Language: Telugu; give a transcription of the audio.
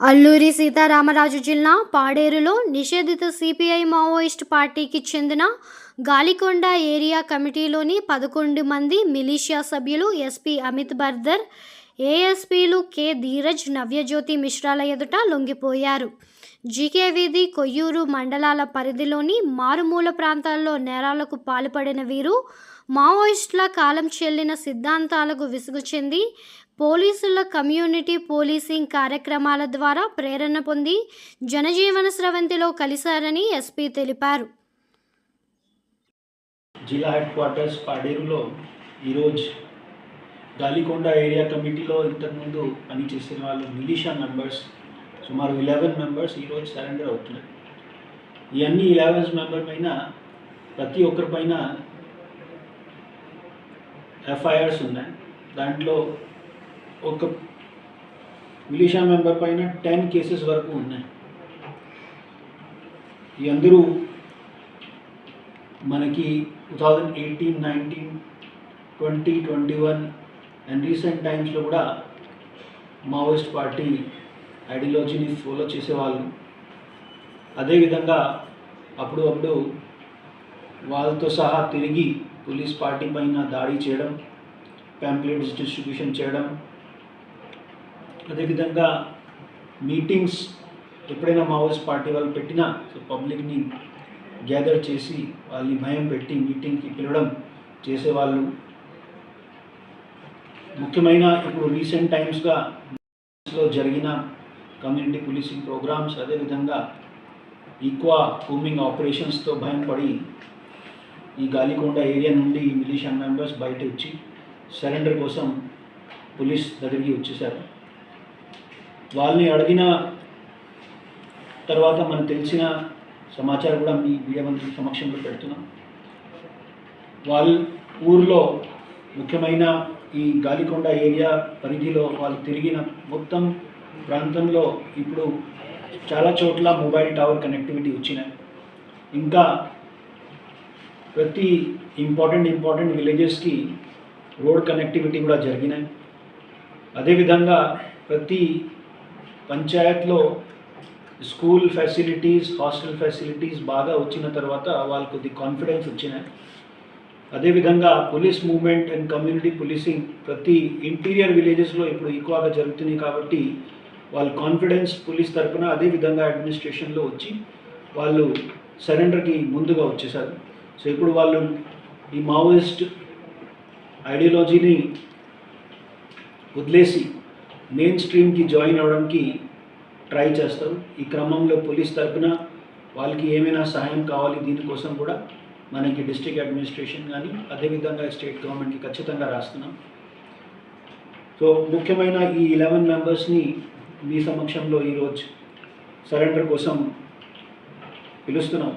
అల్లూరి సీతారామరాజు జిల్లా పాడేరులో నిషేధిత సిపిఐ మావోయిస్ట్ పార్టీకి చెందిన గాలికొండ ఏరియా కమిటీలోని పదకొండు మంది మిలీషియా సభ్యులు ఎస్పీ అమిత్ బర్దర్ ఏఎస్పీలు కె ధీరజ్ నవ్యజ్యోతి మిశ్రాల ఎదుట లొంగిపోయారు. జీకే వీధి కొయ్యూరు మండలాల పరిధిలోని మారుమూల ప్రాంతాల్లో నేరాలకు పాల్పడిన వీరు మావోయిస్టుల కాలం చెల్లిన సిద్ధాంతాలకు విసుగు చెంది పోలీసుల కమ్యూనిటీ పోలీసింగ్ కార్యక్రమాల ద్వారా ప్రేరణ పొంది జనజీవన స్రవంతిలో కలిశారని ఎస్పీ తెలిపారు. జిల్లా హెడ్ క్వార్టర్స్ పాడేరులో ఈరోజు గాలికొండ ఏరియా కమిటీలో ఇంతకుముందు పనిచేసిన వాళ్ళు మిలిషియా మెంబర్స్ సుమారు ఇలెవెన్ మెంబర్స్ ఈరోజు సరెండర్ అవుతున్నారు. ఈ అన్ని ఇలెవెన్ మెంబర్ పైన ప్రతి ఒక్కరి పైన ఎఫ్ఐఆర్స్ ఉన్నాయి. దాంట్లో ఒక మిలిషియా మెంబర్ పైన టెన్ కేసెస్ వరకు ఉన్నాయి. ఈ అందరూ మనకి two thousand eighteen nineteen twenty twenty one and recent టైమ్స్లో కూడా మావోయిస్ట్ పార్టీ ఐడియాలజీని ఫాలో చేసేవాళ్ళు. అదేవిధంగా అప్పుడు అప్పుడు వాళ్ళతో సహా తిరిగి పోలీస్ పార్టీ పైన దాడి చేయడం ప్యాంప్లెట్స్ డిస్ట్రిబ్యూషన్ చేయడం అదేవిధంగా మీటింగ్స్ ఎప్పుడైనా మావోయిస్ట్ పార్టీ వాళ్ళు పెట్టినా సో పబ్లిక్ని గ్యాదర్ చేసి వాళ్ళని భయం పెట్టి మీటింగ్కి పిలవడం చేసేవాళ్ళు. ముఖ్యమైన ఇప్పుడు రీసెంట్ టైమ్స్గా లో జరిగిన కమ్యూనిటీ పోలీసింగ్ ప్రోగ్రామ్స్ అదేవిధంగా ఈక్వా కూమింగ్ ఆపరేషన్స్తో భయపడి ఈ గాలికొండ ఏరియా నుండి ఈ మిలిషియా మెంబర్స్ బయట వచ్చి సరెండర్ కోసం పోలీస్ దగ్గరికి వచ్చేసారు. వాళ్ళని అడిగిన తర్వాత మనకు తెలిసిన సమాచారం కూడా మీ మీడియా మంత్రి సమక్షంలో పెడుతున్నాం. వాళ్ళ ఊర్లో ముఖ్యమైన ఈ గాలికొండ ఏరియా పరిధిలో వాళ్ళు తిరిగిన మొత్తం ప్రాంతంలో ఇప్పుడు చాలా చోట్ల మొబైల్ టవర్ కనెక్టివిటీ వచ్చినాయి. ఇంకా ప్రతి ఇంపార్టెంట్ ఇంపార్టెంట్ విలేజెస్కి రోడ్ కనెక్టివిటీ కూడా జరిగినాయి. అదేవిధంగా ప్రతి పంచాయత్లో స్కూల్ ఫెసిలిటీస్ హాస్టల్ ఫెసిలిటీస్ బాగా వచ్చిన తర్వాత వాళ్ళకు కొద్ది కాన్ఫిడెన్స్ వచ్చినాయి. అదేవిధంగా police movement and community policing ప్రతి ఇంటీరియర్ విలేజెస్లో ఇప్పుడు ఎక్కువగా జరుగుతున్నాయి కాబట్టి వాళ్ళ కాన్ఫిడెన్స్ పోలీస్ తరఫున అదేవిధంగా అడ్మినిస్ట్రేషన్లో వచ్చి వాళ్ళు సరెండర్కి ముందుగా వచ్చేసారు. సో ఇప్పుడు వాళ్ళు ఈ మావోయిస్ట్ ఐడియాలజీని వదిలేసి మెయిన్ స్ట్రీమ్కి జాయిన్ అవ్వడానికి ట్రై చేస్తారు ఈ క్రమంలో పోలీస్ తరఫున వాళ్ళకి ఏమైనా సహాయం కావాలి దీనికోసం కూడా మనకి డిస్ట్రిక్ట్ అడ్మినిస్ట్రేషన్ కానీ అదేవిధంగా స్టేట్ గవర్నమెంట్కి ఖచ్చితంగా రాస్తున్నాం. సో ముఖ్యమైన ఈ ఇలెవెన్ మెంబర్స్ని మీ సమక్షంలో ఈరోజు సరెండర్ కోసం పిలుస్తున్నాం.